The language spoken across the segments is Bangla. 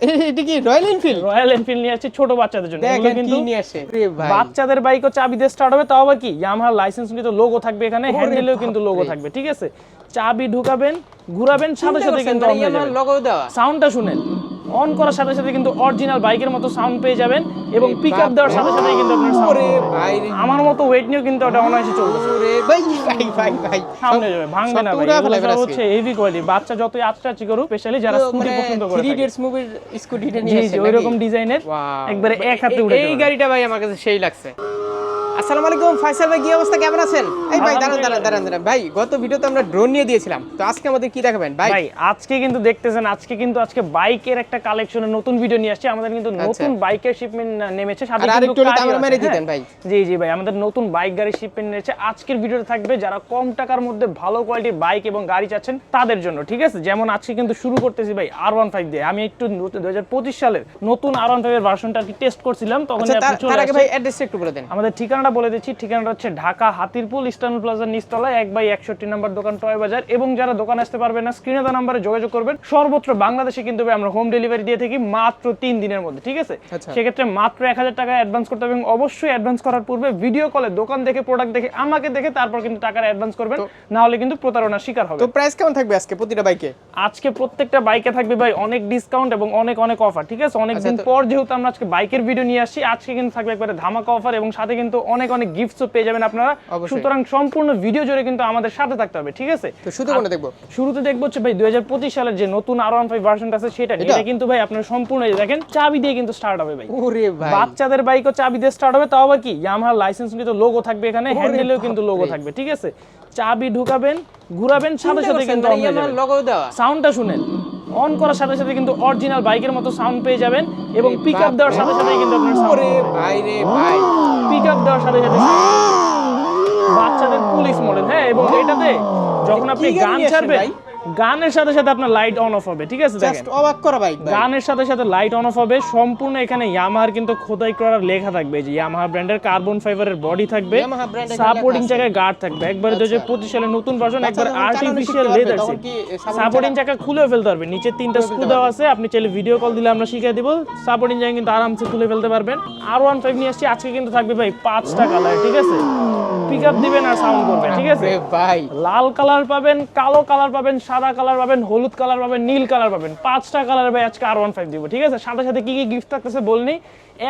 এটা কি রয়্যাল এনফিল্ড রয়্যাল এনফিল্ড নিয়ে আসছে ছোট বাচ্চাদের জন্য। এগুলো কিন্তু নিয়ে আসে। বাচ্চাদের বাইকও চাবি দিয়ে স্টার্ট হবে তাও আবার কি? ইয়ামাহা লাইসেন্স কিন্তু লোগো থাকবে এখানে হ্যান্ডেলেও কিন্তু লোগো থাকবে ঠিক আছে? চাবি ঢুকাবেন ঘুরাবেন সাথে সাথে কিন্তু হয়ে দেওয়া। সাউন্ডটা শুনেন। অন করার সাথে সাথে কিন্তু অরিজিনাল বাইকের মতো সাউন্ড পেয়ে যাবেন এবং পিক আপ দেওয়ার সাথে সাথে কিন্তু আপনার হবে। আমার মতো ওয়েট নিয়েও কিন্তু ওটা অনায়াসে চলতেছে ভাই ভাই ভাই ভাই। সামনে যাবে ভাঙবে না ভাই ফেলাবে হচ্ছে হেভি কোয়ালিটি বাচ্চা যতই আচটাচি করুক স্পেশালি যারা স্কুটি পছন্দ করে থ্রি। ইডিয়টস মুভির স্কুটিটা নিয়ে জি আসছে ওই রকম ডিজাইনের একবারে এক হাতে উড়ে এই গাড়িটা ভাই আমার কাছে সেই লাগছে। আসসালামু আলাইকুম ফাইসাল ভাই কি অবস্থা? কেমন আছেন? এই ভাই দাঁড়ান দাঁড়ান দাঁড়ান দাঁড়ান। ভাই গত ভিডিওতে আমরা ড্রোন নিয়ে দিয়েছিলাম। তো আজকে আমাদের কি দেখাবেন? ভাই। ভাই আজকে কিন্তু দেখতেছেন আজকে কিন্তু আজকে বাইকের একটা কালেকশনের নতুন ভিডিও নিয়ে আসছে। আমাদের কিন্তু নতুন বাইকের শিপমেন্ট নেমেছে। সাথে কিন্তু আমরা মেরে হ্যাঁ। দিতেন ভাই। জি জি ভাই আমাদের নতুন বাইক গাড়ির শিপমেন্ট নেমেছে। আজকের ভিডিওতে থাকবে যারা কম টাকার মধ্যে ভালো কোয়ালিটির বাইক এবং গাড়ি চাচ্ছেন তাদের জন্য ঠিক আছে? যেমন আজকে কিন্তু শুরু করতেছি ভাই আর ওয়ান ফাইভ দিয়ে। আমি একটু দু হাজার পঁচিশ সালের নতুন আর ওয়ান ফাইভ এর ভার্সনটা আর কি টেস্ট করছিলাম তখন আচ্ছা আপনি তার- আগে ভাই অ্যাড্রেসটা একটু বলে দেন। আমাদের ঠিকানাটা বলে দিচ্ছি। ঠিকানাটা হচ্ছে ঢাকা হাতিরপুল ইস্টার্ন প্লাজার নিচতলায় এক বাই একষট্টি নাম্বার দোকান টয় বাজার। এবং যারা দোকানে আসতে পারবে না স্ক্রিনে দেওয়া নাম্বারে যোগাযোগ করবেন। সর্বত্র বাংলাদেশে কিন্তু আমরা হোম ডেলিভারি দিয়ে থাকি মাত্র তিন দিনের মধ্যে ঠিক আছে? আচ্ছা। সেক্ষেত্রে মাত্র এক হাজার টাকা অ্যাডভান্স করতে হবে এবং অবশ্যই অ্যাডভান্স করার পূর্বে ভিডিও কলে দোকান দেখে প্রোডাক্ট দেখে আমাকে দেখে তারপর কিন্তু টাকার অ্যাডভান্স করবেন। না হলে কিন্তু প্রতারণার শিকার হবে। তো প্রাইস কেমন থাকবে আজকে প্রতিটা বাইকে আজকে প্রত্যেকটা বাইকে থাকবে ভাই অনেক ডিসকাউন্ট এবং অনেক অনেক অফার ঠিক আছে? অনেক দিন আচ্ছা, পর যেহেতু আমরা আজকে বাইকের ভিডিও নিয়ে আসছি আজকে কিন্তু থাকবে একবারে ধামাকা অফার এবং সাথে কিন্তু অনেক অনেক গিফটসও পেয়ে যাবেন আপনারা। সুতরাং সম্পূর্ণ ভিডিও জুড়ে কিন্তু আমাদের সাথে থাকতে হবে ঠিক আছে? তো শুধু কোনটা দেখব। শুরুতে দেখব হচ্ছে ভাই দুই সালের যে নতুন আর ওয়ান ফাইভ ভার্সনটা আছে সেটা। এটা? কিন্তু ভাই আপনার সম্পূর্ণ দেখেন চাবি দিয়ে কিন্তু স্টার্ট হবে ভাই। ওরে ভাই। বাচ্চাদের বাইকও চাবি দিয়ে স্টার্ট হবে তাও আবার কি? ইয়ামাহার লাইসেন্স কিন্তু লোগো থাকবে এখানে হ্যান্ডেলেও কিন্তু লোগো থাকবে ঠিক আছে? চাবি ঢুকাবেন ঘুরাবেন সাথে সাথে কিন্তু। সাউন্ডটা শুনেন। অন করার সাথে সাথে কিন্তু অরিজিনাল বাইকের মতো সাউন্ড পেয়ে যাবেন এবং পিক আপ দেওয়ার সাথে সাথে কিন্তু আপনার ভাই পিক আপ দেওয়ার সাথে সাথে বাচ্চাদের পুলিশ মডেল হ্যাঁ এবং এটাতে যখন আপনি গান ছাড়বেন? গানের সাথে সাথে আপনার লাইট অন অফ হবে ঠিক আছে দেখেন। জাস্ট অবাক করা বাইক ভাই গানের সাথে সাথে লাইট অন অফ হবে সম্পূর্ণ এখানে ইয়ামাহার কিন্তু খোদাই করার লেখা থাকবে যে ইয়ামাহা ব্র্যান্ডের কার্বন ফাইবারের বডি থাকবে সাপোর্টিং। জায়গায় গার্ড থাকবে। একবারে দুই হাজার পঁচিশ সালের নতুন ভার্সন একবার আর্টিফিশিয়াল লেদার সাপোর্টিং চাকা খুলে ফেলতে পারবে নিচে তিনটা স্ক্রু দেওয়া আছে আপনি চাইলে ভিডিও কল দিলে আমরা শিখিয়ে দিব। সাপোর্টিং জায়গা কিন্তু আরামসে খুলে ফেলতে পারবেন। আর ওয়ান ফাইভ নিয়ে আসছি আজকে কিন্তু থাকবে ভাই পাঁচটা কালার ঠিক আছে? পিক আপ দিবেন আর সাউন্ড করবে ঠিক আছে? ভাই। লাল কালার পাবেন কালো কালার পাবেন সাদা কালার পাবেন, হলুদ কালার পাবেন, নীল কালার পাবেন। পাঁচটা কালার ভাই আজকে আর ওয়ান ফাইভ দিব, ঠিক আছে? সাথে সাথে কী কী গিফট থাকতেছে বলনি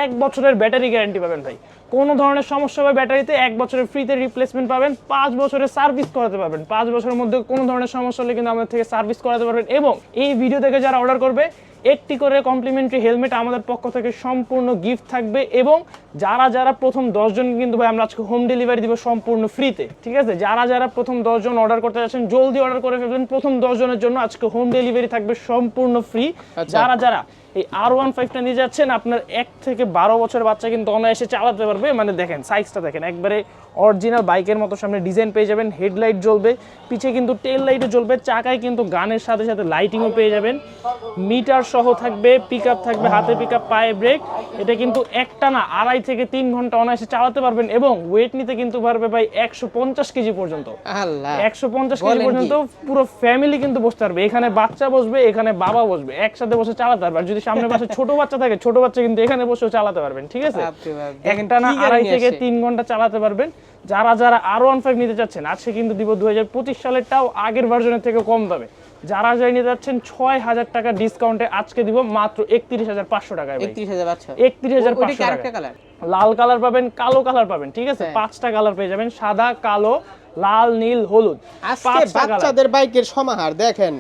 এক বছরের ব্যাটারি গ্যারান্টি পাবেন ভাই। কোনো ধরনের সমস্যা হবে ব্যাটারিতে এক বছরের ফ্রিতে রিপ্লেসমেন্ট পাবেন, পাঁচ বছরের সার্ভিস করাতে পারবেন। পাঁচ বছরের মধ্যে কোনো ধরনের সমস্যা হলে কিন্তু আমাদের থেকে সার্ভিস করাতে পারবেন। এবং এই ভিডিও থেকে যারা অর্ডার করবে একটি করে কমপ্লিমেন্টারি হেলমেট আমাদের পক্ষ থেকে সম্পূর্ণ গিফট থাকবে এবং যারা যারা প্রথম দশজন কিন্তু ভাই আমরা আজকে হোম ডেলিভারি দিব সম্পূর্ণ ফ্রিতে ঠিক আছে? যারা যারা প্রথম দশজন অর্ডার করতে যাচ্ছেন জলদি অর্ডার করে ফেলবেন। প্রথম দশজনের জন্য আজকে হোম ডেলিভারি থাকবে সম্পূর্ণ ফ্রি আচ্ছা। যারা যারা এই আর ওয়ান ফাইভটা নিয়ে যাচ্ছেন আপনার এক থেকে বারো বছরের বাচ্চা কিন্তু অনায়াসে চালাতে পারবে। মানে দেখেন সাইজটা দেখেন একবারে অরিজিনাল বাইকের মতো সামনে ডিজাইন পেয়ে যাবেন হেডলাইট জ্বলবে পিছে কিন্তু টেল লাইটও জ্বলবে চাকায় কিন্তু গানের সাথে সাথে লাইটিংও পেয়ে যাবেন। মিটার সহ থাকবে পিক থাকবে হাতে পিক পায়ে ব্রেক এটা কিন্তু একটা না আড়াই থেকে তিন ঘণ্টা অনায়াসে চালাতে পারবেন এবং ওয়েট নিতে কিন্তু পারবে ভাই একশো পঞ্চাশ কেজি পর্যন্ত। একশো পঞ্চাশ কেজি পর্যন্ত পুরো ফ্যামিলি কিন্তু বসতে পারবে। এখানে বাচ্চা বসবে এখানে বাবা বসবে একসাথে বসে চালাতে পারবে। আর যদি সামনে পাশে ছোট বাচ্চা থাকে ছোট বাচ্চা কিন্তু এখানে বসেও চালাতে পারবেন ঠিক আছে? একটা না আড়াই থেকে তিন ঘণ্টা চালাতে পারবেন। যারা যারা আর ওয়ান ফাইভ নিতে চাচ্ছেন আজকে কিন্তু দিব দু হাজার পঁচিশ সালেরটাও আগের ভার্জনের থেকে কম দামে। যারা যাই নিতে যাচ্ছেন ছয় হাজার টাকা ডিসকাউন্টে আজকে দিব মাত্র একত্রিশ হাজার পাঁচশো টাকা একত্রিশ হাজার বাচ্চা একত্রিশ হাজার পাঁচশো টাকা লাল কালার পাবেন কালো কালার পাবেন ঠিক আছে? হ্যাঁ। পাঁচটা কালার পেয়ে যাবেন সাদা কালো লাল নীল হলুদ। আজকে বাচ্চাদের বাইকের সমাহার দেখেন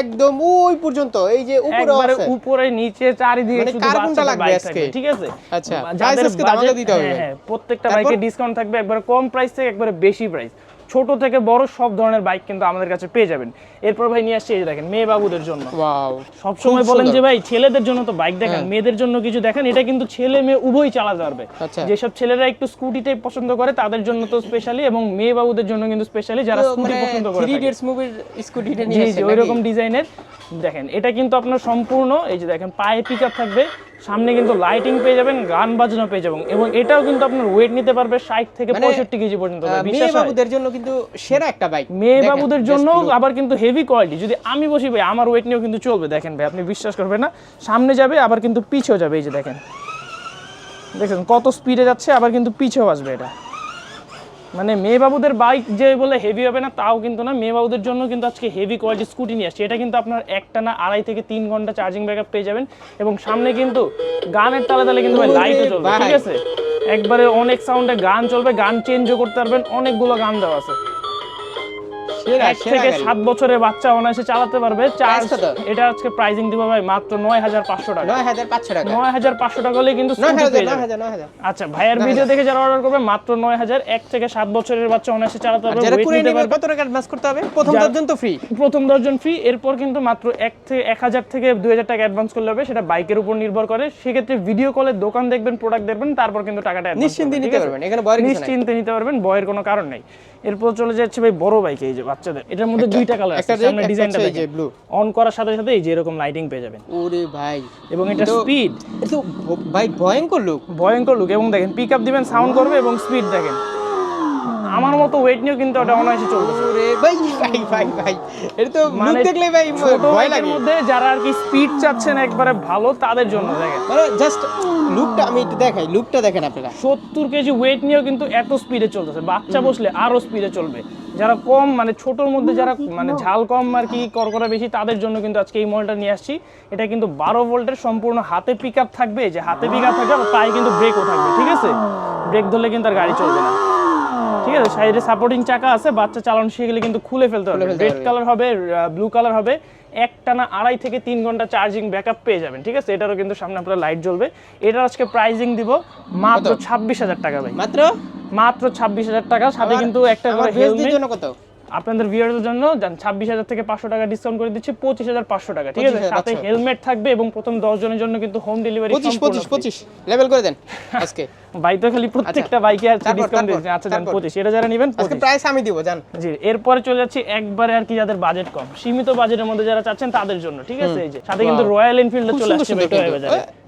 একদম ওই পর্যন্ত এই যে উপরে আছে। উপরে নিচে চারিদিকে মানে শুধু কার্বনটা লাগবে আজকে? ঠিক আছে? আচ্ছা, যাদের আজকে দামটা দিতে হবে। হ্যাঁ, হ্যাঁ, প্রত্যেকটা বাইকে ডিসকাউন্ট থাকবে একবার কম প্রাইস থেকে একবার বেশি প্রাইস ছোট থেকে বড় সব ধরনের বাইক কিন্তু আমাদের কাছে পেয়ে যাবেন এরপর ভাই নিয়ে আসছি এই দেখেন মেয়ে বাবুদের জন্য ওয়াও সবসময় খুব বলেন যে ভাই ছেলেদের জন্য তো বাইক দেখেন হ্যাঁ। মেয়েদের জন্য কিছু দেখেন এটা কিন্তু ছেলে মেয়ে উভয়ই চালাতে পারবে আচ্ছা। যেসব ছেলেরা একটু স্কুটি টাইপ পছন্দ করে তাদের জন্য তো স্পেশালি এবং মেয়ে বাবুদের জন্য কিন্তু স্পেশালি যারা স্কুটি মানে পছন্দ করে থ্রি থাকে। মুভির স্কুটিটা নিয়ে জি এসেছেন ওই রকম ডিজাইনের দেখেন এটা কিন্তু আপনার সম্পূর্ণ এই যে দেখেন পায়ে পিক থাকবে সামনে কিন্তু লাইটিং পেয়ে যাবেন গান বাজনা পেয়ে যাবেন এবং এটাও কিন্তু আপনার ওয়েট নিতে পারবে ষাট থেকে মানে, পঁয়ষট্টি কেজি পর্যন্ত মেয়ে? বাবুদের জন্য কিন্তু সেরা একটা বাইক মেয়ে বাবুদের জন্য আবার কিন্তু হেভি কোয়ালিটি যদি আমি বসি ভাই আমার ওয়েট নিয়েও কিন্তু চলবে দেখেন ভাই আপনি বিশ্বাস করবেন না। সামনে যাবে আবার কিন্তু পিছেও যাবে এই যে দেখেন। দেখেন কত স্পিডে যাচ্ছে আবার কিন্তু পিছেও আসবে এটা। মানে মেয়ে বাবুদের বাইক যে বলে হেভি হবে না তাও কিন্তু না। মেয়ে বাবুদের জন্য কিন্তু আজকে হেভি কোয়ালিটি স্কুটি নিয়ে আসছে। এটা কিন্তু আপনার একটা না আড়াই থেকে তিন ঘণ্টা চার্জিং ব্যাক আপ পেয়ে যাবেন। এবং সামনে কিন্তু গানের তালে তালে কিন্তু লাইটও চলবে ঠিক আছে? একবারে অনেক সাউন্ডে গান চলবে গান চেঞ্জও করতে পারবেন অনেকগুলো গান দেওয়া আছে। এক থেকে সাত বছরের বাচ্চা অনায়াসে চালাতে পারবে। চার্জ এটা আজকে প্রাইজিং দিব ভাই মাত্র নয় হাজার পাঁচশো টাকা। নয় হাজার পাঁচশো টাকা। নয় হাজার পাঁচশো টাকা হলে কিন্তু আচ্ছা ভাইয়ের ভিডিও দেখে যারা অর্ডার করবে মাত্র নয় হাজার এক থেকে সাত বছরের বাচ্চা অনায়াসে চালাতে পারবে নেবে পারবে। কত টাকা অ্যাডভান্স করতে হবে? প্রথম দশজন তো ফ্রি প্রথম দশজন ফ্রি এরপর কিন্তু মাত্র এক থেকে এক হাজার থেকে দুই হাজার টাকা অ্যাডভান্স করলে হবে সেটা বাইকের উপর নির্ভর করে। সেক্ষেত্রে ভিডিও কলে দোকান দেখবেন প্রোডাক্ট দেখবেন তারপর কিন্তু টাকাটা নিশ্চিন্তে নিতে পারবেন এখানে নিশ্চিন্তে নিতে পারবেন বয়ের কোনো কারণ নেই। এরপর চলে যাচ্ছে ভাই বড় বাইকে এই যে বাচ্চাদের। এটার মধ্যে দুইটা কালার আছে। সামনে ডিজাইনটা এই যে ব্লু। অন করার সাথে সাথে এই যে এরকম লাইটিং পেয়ে যাবেন। ওরে ভাই। এবং এটা স্পিড তো ভাই ভয়ঙ্কর লুক ভয়ঙ্কর লুক এবং দেখেন পিকআপ দিবেন সাউন্ড করবে এবং স্পিড দেখেন। আমার মতো ওয়েট নিয়েও কিন্তু ওটা অনায়াসে চলতেছে। ভাই ভাই ভাই ভাই। এটা তো মানে দেখলে ভাই ভয় লাগে। মধ্যে যারা আর কি স্পিড চাচ্ছেন একবারে ভালো তাদের জন্য দেখেন। মানে জাস্ট লুকটা আমি একটু দেখাই লুকটা দেখেন আপনারা। সত্তর কেজি ওয়েট নিয়েও কিন্তু এত স্পিডে চলতেছে। বাচ্চা বসলে আরও স্পিডে চলবে। যারা কম মানে ছোটোর মধ্যে যারা মানে ঝাল কম আর কি করকরা বেশি তাদের জন্য কিন্তু আজকে এই মডেলটা নিয়ে আসছি। এটা কিন্তু বারো ভোল্টের সম্পূর্ণ হাতে পিক আপ থাকবে যে হাতে পিক আপ থাকবে আর পায়ে কিন্তু ব্রেকও থাকবে ঠিক আছে? ব্রেক ধরলে কিন্তু আর গাড়ি চলবে না। ঠিক আছে সাইডে সাপোর্টিং চাকা আছে বাচ্চা চালানো শিখে গেলে কিন্তু খুলে ফেলতে হবে রেড কালার হবে ব্লু কালার হবে একটানা আড়াই থেকে তিন ঘণ্টা চার্জিং ব্যাকআপ পেয়ে যাবেন ঠিক আছে? এটারও কিন্তু সামনে আপনার লাইট জ্বলবে। এটার আজকে প্রাইজিং দিব মাত্র ছাব্বিশ হাজার টাকা ভাই। মাত্র? মাত্র ছাব্বিশ হাজার টাকা সাথে কিন্তু একটা করে হেলমেট কত? আপনাদের ভিউয়ারদের জন্য ছাব্বিশ হাজার থেকে পাঁচশো টাকা ডিসকাউন্ট করে দিচ্ছি পঁচিশ হাজার পাঁচশো টাকা ঠিক আছে? সাথে হেলমেট থাকবে এবং প্রথম দশ জনের জন্য কিন্তু হোম ডেলিভারি পঁচিশ পঁচিশ পঁচিশ লেভেল করে দেন আজকে। বাইক তো খালি প্রত্যেকটা বাইকে আর আচ্ছা। ডিসকাউন্ট দিচ্ছে আচ্ছা জান। পঁচিশ এটা যারা নেবেন আজকে প্রাইস আমি দিব জান। জি এরপরে চলে যাচ্ছি একবারে আর কি যাদের বাজেট কম। সীমিত বাজেটের মধ্যে যারা চাচ্ছেন তাদের জন্য ঠিক আছে? এই যে সাথে কিন্তু রয়্যাল এনফিল্ড খুব চলে আসছে সুন্দর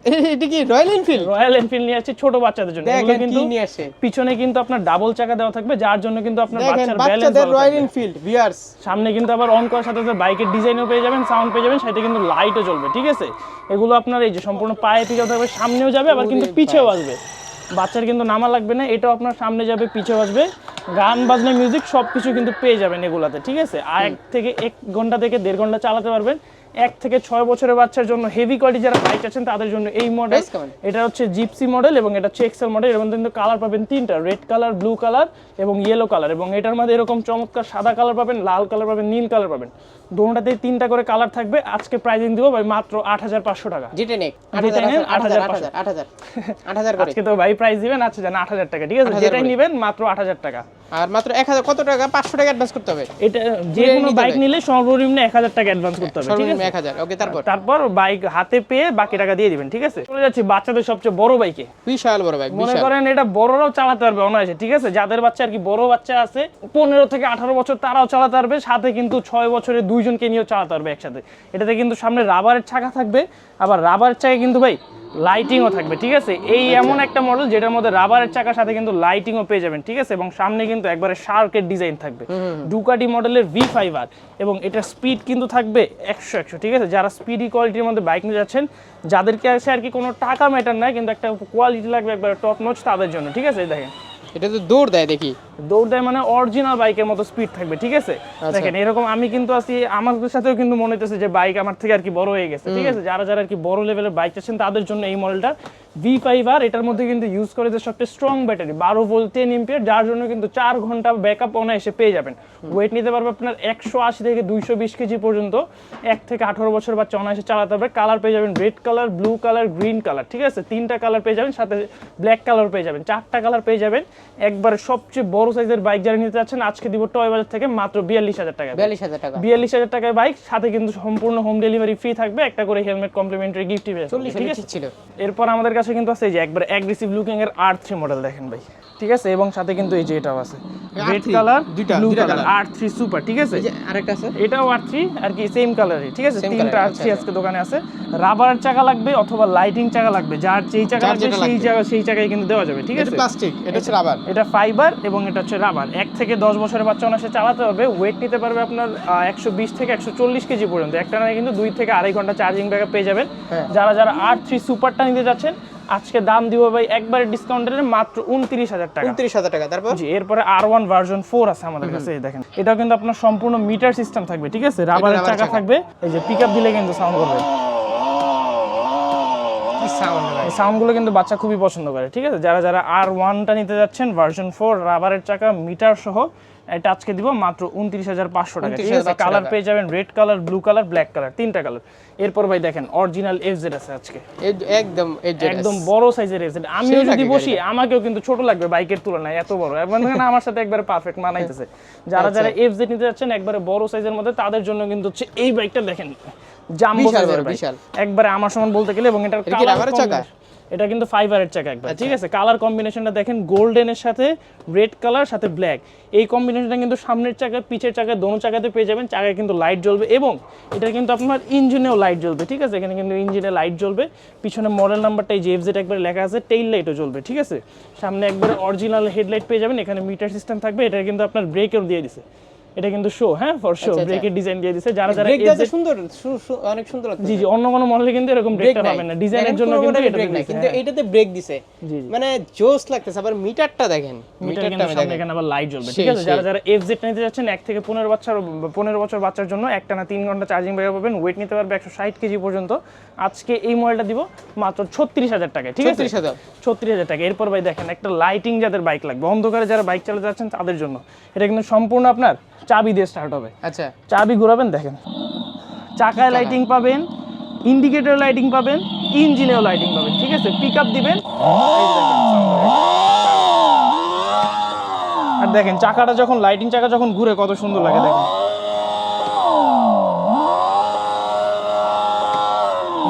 এটা কি রয়্যাল এনফিল্ড রয়্যাল এনফিল্ড নিয়ে আসছে ছোট বাচ্চাদের জন্য। এগুলো কিন্তু নিয়ে আসে। পিছনে কিন্তু আপনার ডাবল চাকা দেওয়া থাকবে যার জন্য কিন্তু আপনার বাচ্চার ব্যালেন্স বাচ্চাদের রয়্যাল এনফিল্ড ভিউয়ার্স সামনে কিন্তু আবার অন করার সাথে সাথে বাইকের ডিজাইনও পেয়ে যাবেন সাউন্ড পেয়ে যাবেন সাথে কিন্তু লাইটও জ্বলবে ঠিক আছে? এগুলো আপনার এই যে সম্পূর্ণ পায়ে পিছাও থাকবে সামনেও যাবে আবার কিন্তু পিছেও আসবে। বাচ্চার কিন্তু নামা লাগবে না এটাও আপনার সামনে যাবে পিছেও আসবে। গান বাজনা মিউজিক সব কিছু কিন্তু পেয়ে যাবেন এগুলাতে ঠিক আছে? আর এক থেকে এক ঘণ্টা থেকে দেড় ঘণ্টা চালাতে পারবেন। এক থেকে ছয় বছরের বাচ্চার জন্য হেভি কোয়ালিটি যারা বাইক আছেন তাদের জন্য এই মডেল এটা হচ্ছে জিপসি মডেল এবং এটা হচ্ছে এক্সেল মডেল এর মধ্যে কিন্তু কালার পাবেন তিনটা রেড কালার ব্লু কালার এবং ইয়েলো কালার এবং এটার মধ্যে এরকম চমৎকার সাদা কালার পাবেন লাল কালার পাবেন নীল কালার পাবেন। দোনোটাতেই তিনটা করে কালার থাকবে। আজকে প্রাইজিং দিব ভাই মাত্র আট হাজার পাঁচশো টাকা। নেক আট যেটা হাজার নেন, আট হাজার আট হাজার আট হাজার আট হাজার করে। আজকে তো ভাই প্রাইস দিবেন আচ্ছা জানা আট হাজার টাকা ঠিক আছে? যেটাই। নেবেন মাত্র আট হাজার টাকা। আর মাত্র এক হাজার কত টাকা? পাঁচশো টাকা অ্যাডভান্স করতে হবে। এটা যে কোনো বাইক নিলে সর্বনিম্ন এক হাজার টাকা অ্যাডভান্স করতে হবে ঠিক আছে? এক হাজার ওকে তারপর? তারপর বাইক হাতে পেয়ে বাকি টাকা দিয়ে দিবেন ঠিক আছে? চলে যাচ্ছি বাচ্চাদের সবচেয়ে বড় বাইকে বিশাল বড় ভাই মনে করেন এটা বড়রাও চালাতে পারবে অনায়াসে ঠিক আছে? যাদের বাচ্চা আর কি বড় বাচ্চা আছে পনেরো থেকে আঠারো বছর তারাও চালাতে পারবে সাথে কিন্তু ছয় বছরের দুইজনকে নিয়েও চালাতে পারবে একসাথে। এটাতে কিন্তু সামনে রাবারের চাকা থাকবে আবার রাবারের চাকা কিন্তু ভাই লাইটিংও থাকবে ঠিক আছে? এই আচ্ছা। এমন একটা মডেল যেটার মধ্যে রাবারের চাকার সাথে কিন্তু লাইটিংও পেয়ে যাবেন ঠিক আছে? এবং সামনে কিন্তু একবারে শার্কের ডিজাইন থাকবে। ডুকাটি মডেলের ভি ফাইভ আর এবং এটার স্পিড কিন্তু থাকবে একশো একশো ঠিক আছে? যারা স্পিডি কোয়ালিটির মধ্যে বাইক নিয়ে যাচ্ছেন যাদেরকে আছে আর কি কোনো টাকা ম্যাটার নাই কিন্তু একটা কোয়ালিটি লাগবে একবার টপ নচ তাদের জন্য ঠিক আছে? দেখেন। এটা তো দৌড় দেয় দেখি। দৌড় দেয় মানে অরিজিনাল বাইকের মতো স্পিড থাকবে ঠিক আছে? দেখেন এরকম আমি কিন্তু আছি আমাদের সাথেও কিন্তু মনে হইতেছে যে বাইক আমার থেকে আর কি বড় হয়ে গেছে ঠিক আছে? যারা যারা আর কি বড় লেভেলের বাইক চাচ্ছেন তাদের জন্য এই মডেলটা ভি ফাইভ আর এটার মধ্যে কিন্তু ইউজ করে যে সবচেয়ে স্ট্রং ব্যাটারি বারো ভোল্ট টেন এমপিয়ার যার জন্য কিন্তু চার ঘণ্টা ব্যাকআপ অনায়াসে পেয়ে যাবেন। ওয়েট নিতে পারবে আপনার একশো আশি থেকে দুইশো বিশ কেজি পর্যন্ত এক থেকে আঠারো বছর বাচ্চা অনায়াসে চালাতে পারবে। কালার পেয়ে যাবেন red colour blue colour green colour ঠিক আছে? তিনটা কালার পেয়ে যাবেন সাথে ব্ল্যাক কালার পেয়ে যাবেন চারটা কালার পেয়ে যাবেন। একবারে সবচেয়ে বড় বড় সাইজের বাইক যারা নিতে চাচ্ছেন আজকে দিব টয় বাজার থেকে মাত্র বিয়াল্লিশ হাজার টাকা। বিয়াল্লিশ হাজার টাকা। বিয়াল্লিশ হাজার টাকায় বাইক সাথে কিন্তু সম্পূর্ণ হোম ডেলিভারি ফ্রি থাকবে একটা করে হেলমেট কমপ্লিমেন্টারি গিফট ঠিক আছে? এরপর আমাদের কাছে কিন্তু আছে যে একবার অ্যাগ্রেসিভ লুকিং এর আর থ্রি মডেল দেখেন ভাই। ঠিক আছে? এবং সাথে কিন্তু এই যে এটাও আছে। রেড কালার দুইটা, ব্লু কালার আর থ্রি সুপার ঠিক আছে? আরেকটা আছে। এটাও আর থ্রি আর কি সেম কালারই ঠিক আছে? তিনটা আর আচ্ছা, থ্রি আজকে দোকানে আছে। রাবার চাকা লাগবে অথবা লাইটিং চাকা লাগবে যার যেই চাকা লাগবে সেই। জায়গা সেই জায়গায় কিন্তু দেওয়া যাবে ঠিক এটা আছে? প্লাস্টিক এটা হচ্ছে রাবার এটা ফাইবার এবং এটা হচ্ছে রাবার এক থেকে দশ বছরের বাচ্চা অনাসে চালাতে পারবে ওয়েট নিতে পারবে আপনার একশো বিশ থেকে একশো চল্লিশ কেজি পর্যন্ত। একটা না কিন্তু দুই থেকে আড়াই ঘণ্টা চার্জিং ব্যাকআপ পেয়ে যাবেন। হ্যাঁ। যারা যারা আর থ্রি সুপারটা নিতে যাচ্ছেন আজকে দাম দিব ভাই একবারে ডিসকাউন্টের মাত্র উনত্রিশ হাজার টাকা। উনত্রিশ হাজার টাকা তারপর? জি এরপরে আর ওয়ান ভার্সন ফোর আছে আমাদের কাছে এই দেখেন। এটাও কিন্তু আপনার সম্পূর্ণ মিটার সিস্টেম থাকবে ঠিক আছে? রাবারের চাকা। থাকবে। এই যে পিক দিলে কিন্তু সাউন্ড করবে। সাউন্ডগুলো কিন্তু বাচ্চা খুবই পছন্দ করে ঠিক আছে? যারা যারা আর ওয়ানটা নিতে যাচ্ছেন ভার্সন ফোর রাবারের চাকা মিটার সহ এটা আজকে দিব মাত্র উনত্রিশ হাজার পাঁচশো টাকা। ঠিক আছে? কালার পেয়ে যাবেন red colour blue colour black colour তিনটা কালার এরপর ভাই দেখেন অরিজিনাল এফ জেড আছে আজকে। একদম একদম বড় সাইজের এফ আমিও যদি বসি আমাকেও কিন্তু ছোট লাগবে বাইকের তুলনায় এত বড়। এবং আমার সাথে একবারে পারফেক্ট মানাইতেছে। যারা যারা এফ জেড নিতে যাচ্ছেন একবারে বড় সাইজের মধ্যে তাদের জন্য কিন্তু হচ্ছে এই বাইকটা দেখেন জাম্বো সাইজের। একবারে আমার সমান বলতে গেলে এবং এটার এটা কি colour রাবারের চাকা? এটা কিন্তু ফাইবারের চাকা একবার ঠিক আছে? কালার কম্বিনেশনটা দেখেন গোল্ডেনের সাথে রেড কালার সাথে ব্ল্যাক এই কম্বিনেশনটা কিন্তু সামনের চাকা পিছের চাকা দোনো চাকাতে পেয়ে যাবেন। চাকায় কিন্তু লাইট জ্বলবে এবং এটা কিন্তু আপনার ইঞ্জিনেও লাইট জ্বলবে ঠিক আছে? এখানে কিন্তু ইঞ্জিনে লাইট জ্বলবে। পিছনে মডেল নাম্বারটা এই যে এফজেড একবার লেখা আছে টেইল লাইটও জ্বলবে ঠিক আছে? সামনে একবারে অরিজিনাল হেডলাইট পেয়ে যাবেন এখানে মিটার সিস্টেম থাকবে এটা কিন্তু আপনার ব্রেকেও দিয়ে দিছে। এটা কিন্তু শো হ্যাঁ? For show. ব্রেকের ডিজাইন দিয়ে দিছে। যারা যারা ব্রেক সুন্দর অনেক সুন্দর লাগছে জি জি অন্য কোনো মডেলে কিন্তু এরকম ব্রেক ব্রেকটা পাবেন না। ডিজাইনের জন্য কিন্তু এটা ব্রেক দিয়েছে, কিন্তু হ্যাঁ। এটাতে ব্রেক দিছে। মানে জোস লাগতেছে। আবার মিটারটা দেখেন। মিটারটা দেখেন। এখানে আবার লাইট জ্বলবে ঠিক আছে? যারা যারা এফ জেড নিতে যাচ্ছেন এক থেকে পনেরো বছর পনেরো বছর বাচ্চার জন্য একটা না তিন ঘণ্টা চার্জিং ব্যাকআপ পাবেন। ওয়েট নিতে পারবে একশো ষাট কেজি পর্যন্ত। আজকে এই মডেলটা দিব মাত্র ছত্রিশ হাজার টাকায় ঠিক আছে? 36,000 ছত্রিশ হাজার টাকা এরপর ভাই দেখেন একটা লাইটিং যাদের বাইক লাগবে। অন্ধকারে যারা বাইক চালাতে যাচ্ছেন তাদের জন্য। এটা কিন্তু সম্পূর্ণ আপনার চাবি দিয়ে স্টার্ট হবে। আচ্ছা। চাবি ঘুরাবেন দেখেন। চাকায় লাইটিং পাবেন ইন্ডিকেটর লাইটিং পাবেন ইঞ্জিনেও লাইটিং পাবেন ঠিক আছে? পিক আপ দিবেন। আর দেখেন চাকাটা যখন লাইটিং চাকা যখন ঘুরে কত সুন্দর লাগে দেখেন।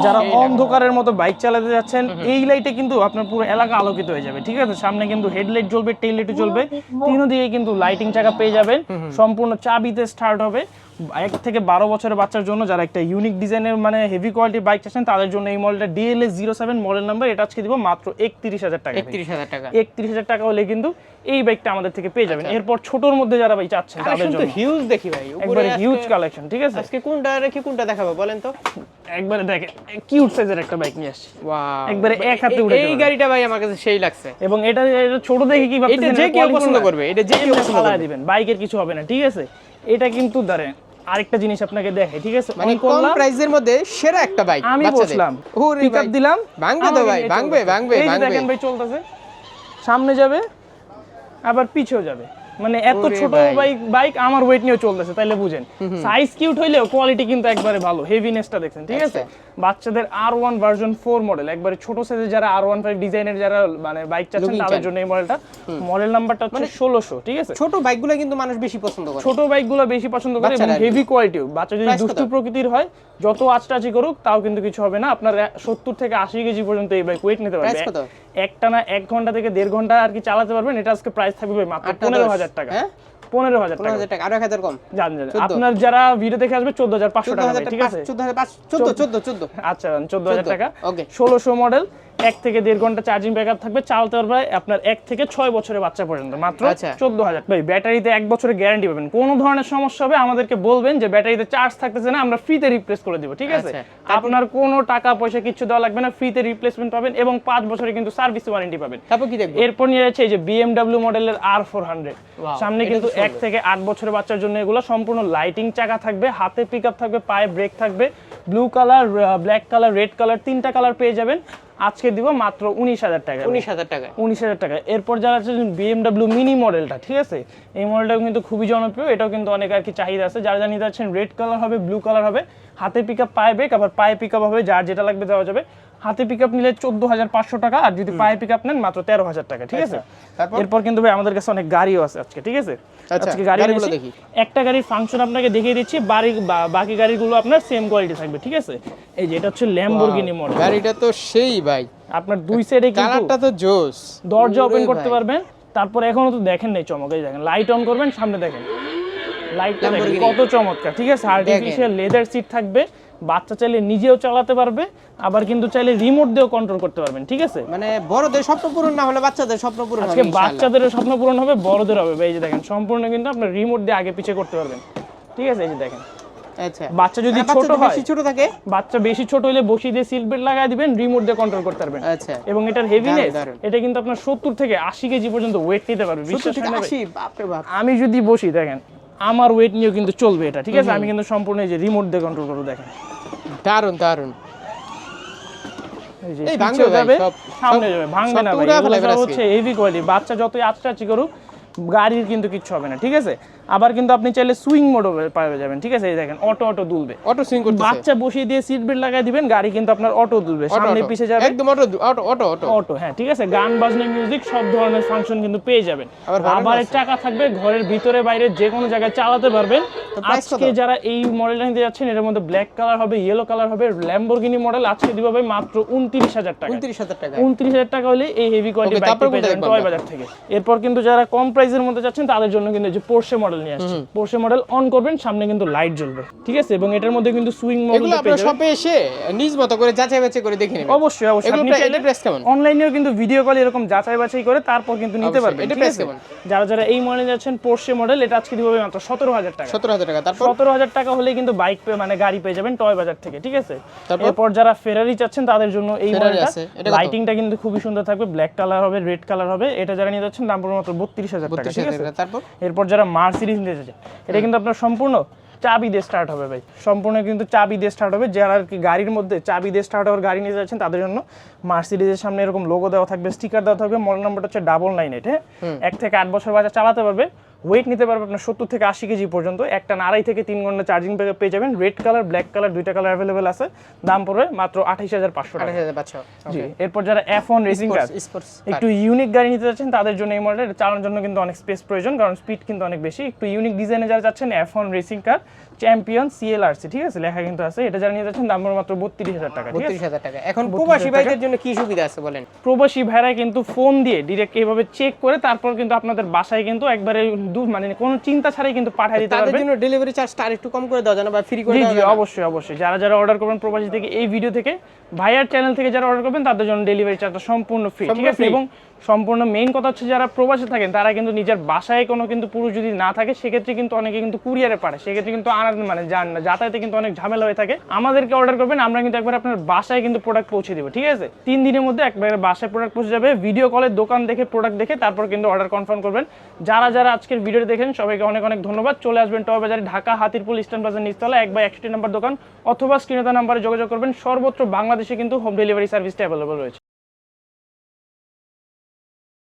যারা অন্ধকারের মতো বাইক চালাতে যাচ্ছেন এই লাইটে কিন্তু আপনার পুরো এলাকা আলোকিত হয়ে যাবে ঠিক আছে? সামনে কিন্তু হেডলাইট জ্বলবে টেল লাইটও জ্বলবে তিনো দিকে কিন্তু লাইটিং চাকা পেয়ে যাবেন সম্পূর্ণ চাবিতে স্টার্ট হবে। এক থেকে বারো বছরের বাচ্চার জন্য যারা একটা ইউনিক ডিজাইনের মানে হেভি কোয়ালিটি বাইক চাচ্ছেন তাদের জন্য এই মডেলটা DLS zero seven model number এটা আজকে দিব মাত্র একত্রিশ হাজার টাকা একত্রিশ হাজার টাকা। একত্রিশ হাজার টাকা হলে কিন্তু এই বাইকটা আমাদের থেকে পেয়ে যাবেন। এরপর ছোটোর মধ্যে যারা ভাই চাচ্ছেন তাদের জন্য। হিউজ দেখি ভাই একবারে হিউজ কালেকশন ঠিক আছে? আজকে কোনটা রেখে কোনটা দেখাবো বলেন তো? একবারে দেখেন কিউট সাইজের একটা বাইক নিয়ে আসছি। Wow. একবারে এক হাতে উঠে এই গাড়িটা ভাই আমার কাছে সেই লাগছে। এবং এটা এটা ছোট দেখে কি ভাবতেছেন? যে কেউ পছন্দ করবে, এটা যে কেউ পছন্দ করবে। দিবেন। বাইকের কিছু হবে না ঠিক আছে? এটা কিন্তু ধরেন আরেকটা জিনিস আপনাকে দেখে ঠিক আছে? মানে কম প্রাইসের মধ্যে সেরা একটা বাইক আমি বসলাম। পিকআপ দিলাম। ভাঙবে তো ভাই ভাঙবে ভাঙবে চলতেছে। ভাঙবে এই ভাঙবে দেখেন ভাই চলতেছে। সামনে যাবে আবার পিছেও যাবে। মানে এত ছোট বাইক বাইক আমার ওয়েট নিয়ে চলতেছে তাইলে বুঝেন। সাইজ কিউট হইলেও কোয়ালিটি কিন্তু একবারে ভালো হেভিনেসটা দেখছেন ঠিক আছে? বাচ্চাদের আর ওয়ান ভার্সন ফোর মডেল একবারে ছোট সাইজের যারা আর ওয়ান ফাইভ ডিজাইনের যারা মানে বাইক চাচ্ছেন তাদের জন্য এই মডেলটা মডেল নাম্বারটা হচ্ছে ষোলোশো ঠিক আছে? ছোট বাইকগুলো কিন্তু মানুষ বেশি পছন্দ করে। ছোট বাইকগুলো বেশি পছন্দ করে এবং। হেভি কোয়ালিটিও বাচ্চা যদি দুষ্টু প্রকৃতির হয় যত আচটাচি করুক তাও কিন্তু কিছু হবে না। আপনার সত্তর থেকে আশি কেজি পর্যন্ত এই বাইক ওয়েট নিতে পারবে। Price কত? একটা না এক ঘণ্টা থেকে দেড় ঘণ্টা আর কি চালাতে পারবেন এটা আজকে প্রাইস থাকবে মাত্র পনেরো দশ। হাজার টাকা। হ্যাঁ? পনেরো হাজার পনেরো টাকা। হাজার টাকা। আরও এক হাজার কম। জান জান। আপনার যারা ভিডিও দেখে আসবে চোদ্দ হাজার পাঁচশো টাকা ঠিক আছে? চোদ্দ হাজার চোদ্দ চোদ্দ। চোদ্দ আচ্ছা চোদ্দ হাজার টাকা। ওকে। ষোলোশো মডেল এক থেকে দেড় ঘণ্টা চার্জিং ব্যাকআপ থাকবে। চালাতে পারবে আপনার এক থেকে ছয় বছরের বাচ্চা পর্যন্ত মাত্র আচ্ছা। চোদ্দ হাজার। ভাই ব্যাটারিতে এক বছরের গ্যারান্টি পাবেন। কোনো ধরনের সমস্যা হবে আমাদেরকে বলবেন যে ব্যাটারিতে চার্জ থাকতেছে না আমরা ফ্রিতে রিপ্লেস করে দিব ঠিক আছে? আচ্ছা। আপনার কোনো টাকা পয়সা কিছু দেওয়া লাগবে না ফ্রিতে রিপ্লেসমেন্ট পাবেন এবং পাঁচ বছরের কিন্তু সার্ভিস ওয়ারেন্টি পাবেন। তারপর কি দেখব? এরপর নিয়ে যাচ্ছে এই যে বিএমডাব্লিউ মডেলের আর ফোর হান্ড্রেড সামনে কিন্তু এক থেকে আট বছরের বাচ্চার জন্য এগুলো সম্পূর্ণ লাইটিং চাকা থাকবে হাতে পিক আপ থাকবে পায়ে ব্রেক থাকবে blue colour black colour red colour তিনটা কালার পেয়ে যাবেন। আজকে দিব মাত্র উনিশ হাজার টাকা। উনিশ হাজার টাকা উনিশ হাজার টাকা। এরপর যারা আছে বিএমডাব্লিউ মিনি মডেলটা ঠিক আছে? এই মডেলটাও কিন্তু খুবই জনপ্রিয়। এটাও কিন্তু অনেক আর কি চাহিদা আছে। যারা জানিয়ে যাচ্ছেন রেড কালার হবে ব্লু কালার হবে হাতে পিক আপ পায়ে ব্রেক আবার পায়ে পিক আপ হবে যার যেটা লাগবে দেওয়া যাবে। হাতে পিক আপ নিলে চোদ্দ হাজার পাঁচশো টাকা আর যদি পায়ে পিক আপ নেন মাত্র তেরো হাজার টাকা ঠিক আছে? তারপর? এরপর কিন্তু ভাই আমাদের কাছে অনেক গাড়িও আছে আজকে ঠিক আছে? আচ্ছা, আজকে গাড়ি দেখি। একটা গাড়ির ফাংশন আপনাকে দেখিয়ে দিচ্ছি বাড়ি বাকি গাড়িগুলো আপনার সেম কোয়ালিটি থাকবে ঠিক আছে? এই যে এটা হচ্ছে ল্যাম্বরগিনি মডেল গাড়িটা তো সেই ভাই। আপনার দুই সাইডে কিন্তু কালারটা তো জোস। দরজা ওপেন করতে পারবেন তারপর এখনও তো দেখেন নাই চমক এই দেখেন লাইট অন করবেন সামনে দেখেন। লাইটটা দেখেন কত চমৎকার ঠিক আছে? আর্টিফিশিয়াল লেদার সিট থাকবে। বাচ্চা চাইলে নিজেও চালাতে পারবে আবার কিন্তু চাইলে রিমোট দিয়েও কন্ট্রোল করতে পারবেন ঠিক আছে? মানে বড়দের স্বপ্ন পূরণ না হলে বাচ্চাদের স্বপ্ন পূরণ হবে আজকে। বাচ্চাদেরও স্বপ্ন পূরণ হবে বড়দের হবে। এই যে দেখেন সম্পূর্ণ কিন্তু আপনার রিমোট দিয়ে আগে পিছিয়ে করতে পারবেন ঠিক আছে? এই যে দেখেন। আচ্ছা। বাচ্চা যদি হ্যাঁ, ছোট হয় বেশি ছোট থাকে? বাচ্চা বেশি ছোট হলে বসিয়ে দিয়ে সিট বেল্ট লাগাই দিবেন রিমোট দিয়ে কন্ট্রোল করতে পারবেন। আচ্ছা। এবং এটার হেভিনেস এটা কিন্তু আপনার সত্তর থেকে আশি কেজি পর্যন্ত ওয়েট নিতে পারবে বিশ্বাস থেকে করেন ভাই? আশি? বাপরে বাপ। আমি যদি বসি দেখেন আমার ওয়েট নিয়েও কিন্তু চলবে এটা ঠিক আছে? আমি কিন্তু সম্পূর্ণ এই যে রিমোট দিয়ে কন্ট্রোল করব দেখেন। ভাঙবে যাবে সামনে যাবে ভাঙবে না। হচ্ছে হেভি কোয়ালিটি বাচ্চা যতই আচ্ছা করুক গাড়ির কিন্তু কিচ্ছু হবে না ঠিক আছে? আবার কিন্তু আপনি চাইলে সুইং মোডও পাওয়া যাবেন ঠিক আছে? এই দেখেন অটো অটো দুলবে। অটো সুইং করতেছে। বাচ্চা বসিয়ে দিয়ে সিট বেল্ট লাগাই দিবেন গাড়ি কিন্তু আপনার অটো দুলবে। সামনে পিছে যাবে। একদম auto auto auto auto auto হ্যাঁ ঠিক আছে? গান বাজনা মিউজিক সব ধরনের ফাংশন কিন্তু পেয়ে যাবেন। আবার চাকা থাকবে ঘরের ভিতরে বাইরে যে কোনো জায়গায় চালাতে পারবেন। আজকে যারা এই মডেলটা নিতে যাচ্ছেন এর মধ্যে ব্ল্যাক কালার হবে ইয়েলো কালার হবে ল্যাম্বরগিনি মডেল আজকে দিব ভাই মাত্র উনত্রিশ হাজার টাকা উনত্রিশ হাজার টাকা উনত্রিশ হাজার টাকা হলে এই হেভি কোয়ালিটি পেয়ে যাবেন টয় বাজার থেকে। এরপর কিন্তু যারা কম প্রাইসের মধ্যে যাচ্ছেন তাদের জন্য কিন্তু যে পোর্শে মডেল নিয়ে আসছে। পোর্শে মডেল অন করবেন সামনে কিন্তু লাইট জ্বলবে। ঠিক আছে? এবং এটার মধ্যে কিন্তু সুইং মডেল এগুলো পেয়ে যাবেন। শপে এসে নিজ মতো করে যাচাই বাছাই করে দেখে নেবেন। অবশ্যই অবশ্যই। আপনি চাইলে price কেমন? অনলাইনেও কিন্তু ভিডিও কল এরকম যাচাই বাছাই করে তারপর কিন্তু নিতে পারবেন। ঠিক price কেমন? যারা যারা এই মডেল যাচ্ছেন পোর্শে মডেল এটা আজকে দিব মাত্র সতেরো হাজার টাকা। সতেরো হাজার টাকা। তারপর? সতেরো হাজার টাকা হলে কিন্তু বাইক পে মানে গাড়ি পেয়ে যাবেন টয় বাজার থেকে ঠিক আছে? তারপর? এরপর যারা ফেরারি চাচ্ছেন তাদের জন্য এই মডেলটা এটা লাইটিংটা কিন্তু খুবই সুন্দর থাকবে ব্ল্যাক কালার হবে রেড কালার হবে। এটা যারা নিয়ে যাচ্ছেন দাম পড়বে মাত্র বত্রিশ হাজার টাকা ঠিক আছে? তারপর? এরপর যারা মার্সিডিজ নিতে চায় এটা কিন্তু আপনার সম্পূর্ণ চাবি দিয়ে স্টার্ট হবে ভাই। সম্পূর্ণ কিন্তু চাবি দিয়ে স্টার্ট হবে। যারা আর কি গাড়ির মধ্যে চাবি দিয়ে স্টার্ট হওয়ার গাড়ি নিয়ে যাচ্ছেন তাদের জন্য মার্সিডিজের সামনে এরকম লোগো দেওয়া থাকবে স্টিকার দেওয়া থাকবে। মডেল নাম্বারটা হচ্ছে ডাবল নাইন এইট হ্যাঁ? এক থেকে আট বছর বাজার চালাতে পারবে। ওয়েট নিতে পারবে আপনার সত্তর থেকে আশি কেজি পর্যন্ত। একটা আড়াই থেকে তিন ঘণ্টা চার্জিং পেয়ে যাবেন। রেড কালার ব্ল্যাক কালার দুইটা কালার অ্যাভেলেবেল আছে। দাম পড়বে মাত্র আঠাইশ হাজার পাঁচশো জি এরপর যারা এফ ওয়ান রেসিং কার একটু ইউনিক গাড়ি নিতে যাচ্ছেন তাদের জন্য এই মডেল চালানোর জন্য কিন্তু অনেক স্পেস প্রয়োজন কারণ স্পিড কিন্তু অনেক বেশি। একটু ইউনিক ডিজাইনে যারা চাচ্ছেন F one racing car champion CLRC ঠিক আছে? লেখা কিন্তু আছে। এটা যারা নিতে যাচ্ছেন দাম পড়বে মাত্র বত্রিশ হাজার টাকা বত্রিশ হাজার টাকা। এখন প্রবাসী ভাইদের জন্য কি সুবিধা আছে বলেন? প্রবাসী ভাইরা কিন্তু ফোন দিয়ে ডিরেক্ট এইভাবে চেক করে তারপর কিন্তু আপনাদের বাসায় কিন্তু একবারে দু- মানে কোনো চিন্তা ছাড়াই কিন্তু পাঠিয়ে দিতে তাদের জন্য ডেলিভারি চার্জটা আরেকটু কম করে দেওয়া যায় না বা ফ্রি করে দেওয়া জি যায় অবশ্যই অবশ্যই। যারা যারা অর্ডার করবেন প্রবাসী থেকে এই ভিডিও থেকে ভাইয়ার চ্যানেল থেকে যারা অর্ডার করবেন তাদের জন্য ডেলিভারি চার্জটা সম্পূর্ণ ফ্রি ঠিক আছে? এবং সম্পূর্ণ মেইন কথা হচ্ছে যারা প্রবাসে থাকেন তারা কিন্তু নিজের বাসায় কোনো কিন্তু পুরুষ যদি না থাকে সেক্ষেত্রে কিন্তু অনেকে কিন্তু কুরিয়ারে পাঠায়। সেক্ষেত্রে কিন্তু আনার মানে যান না যাতায়াতে কিন্তু অনেক ঝামেলা হয়ে থাকে। আমাদেরকে অর্ডার করবেন আমরা কিন্তু একবার আপনার বাসায় কিন্তু প্রোডাক্ট পৌঁছে দেবো ঠিক আছে? তিন দিনের মধ্যে একবারে বাসায় প্রোডাক্ট পৌঁছে যাবে। ভিডিও কলের দোকান দেখে প্রোডাক্ট দেখে তারপর কিন্তু অর্ডার কনফার্ম করবেন। যারা যারা আজকের ভিডিওটি দেখেন, সবাইকে অনেক অনেক ধন্যবাদ। চলে আসবেন টয় বাজারে, ঢাকা হাতিরপুল ইস্টার্ন বাজার নিচতলা এক বা একষট্টি নাম্বার দোকান অথবা স্ক্রিনতা নাম্বারে যোগাযোগ করবেন। সর্বত্র বাংলাদেশে কিন্তু হোম ডেলিভারি সার্ভিসটা অ্যাভেলেবল রয়েছে।